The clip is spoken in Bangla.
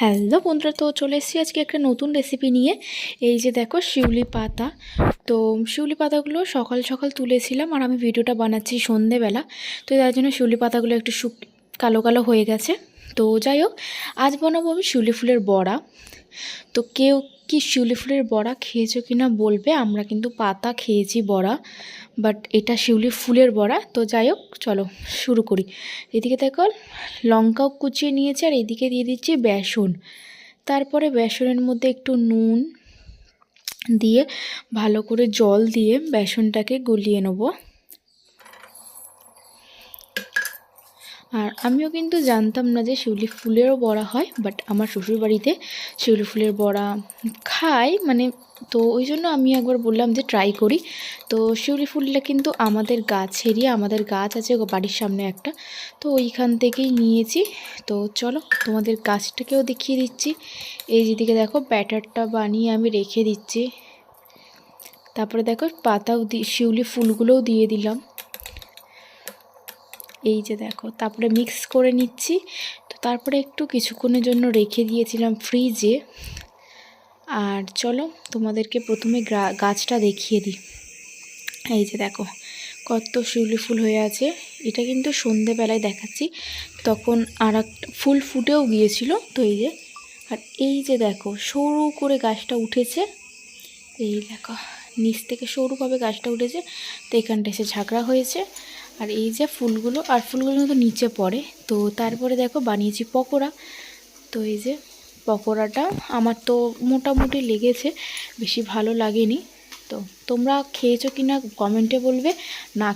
হ্যালো বন্ধুরা, তো চলে এসেছি আজকে একটা নতুন রেসিপি নিয়ে। এই যে দেখো শিউলি পাতা। তো শিউলি পাতাগুলো সকাল সকাল তুলেছিলাম আর আমি ভিডিওটা বানাচ্ছি সন্ধেবেলা। তো তার জন্য শিউলি পাতাগুলো একটু শুক কালো কালো হয়ে গেছে। তো যাই হোক, আজ বানাবো আমি শিউলি ফুলের বড়া। তো কেউ কি শিউলি ফুলের বড়া খেয়েছো কি না বলবে? আমরা কিন্তু পাতা খেয়েছি বড়া বাট এটা শিউলি ফুলের বড়া। তো যাই হোক, চলো শুরু করি। এদিকে দেখো, লঙ্কাও কুচিয়ে নিয়েছি আর এদিকে দিয়ে দিচ্ছি বেসন। তারপরে বেসনের মধ্যে একটু নুন দিয়ে ভালো করে জল দিয়ে বেসনটাকে গলিয়ে নেব। আর আমিও কিন্তু জানতাম না যে শিউলি ফুলেরও বড়া হয় বাট আমার শ্বশুরবাড়িতে শিউলি ফুলের বড়া খায়। মানে তো ওই জন্য আমি একবার বললাম যে ট্রাই করি। তো শিউলি ফুলটা কিন্তু আমাদের গাছেরই, আমাদের গাছ আছে বাড়ির সামনে একটা। তো ওইখান থেকেই নিয়েছি। তো চলো তোমাদের গাছটাকেও দেখিয়ে দিচ্ছি। এই যেদিকে দেখো ব্যাটারটা বানিয়ে আমি রেখে দিচ্ছি। তারপরে দেখো পাতাও দি, শিউলি ফুলগুলোও দিয়ে দিলাম। এই যে দেখো, তারপরে মিক্স করে নিচ্ছি। তো তারপরে একটু কিছুক্ষণের জন্য রেখে দিয়েছিলাম ফ্রিজে আর চলো, তোমাদেরকে প্রথমে গাছটা দেখিয়ে দিই। এই যে দেখো, কত শিউলি ফুল হয়ে আছে। এটা কিন্তু সন্ধেবেলায় দেখাচ্ছি। তখন আর ফুল ফুটেও গিয়েছিল। তো এই যে, আর এই যে দেখো, সরু করে গাছটা উঠেছে। এই দেখো, নিচ থেকে সরুভাবে গাছটা উঠেছে। তো এখানটা এসে ঝাঁকড়া হয়েছে। আর এই যে ফুলগুলো, আর ফুলগুলো কিন্তু নিচে পড়ে। তো তারপরে দেখো বানিয়েছি পকোড়া। তো এই যে পকোড়াটা আমার তো মোটামুটি লেগেছে, বেশি ভালো লাগেনি। তো তোমরা খেয়েছো কি না কমেন্টে বলবে, না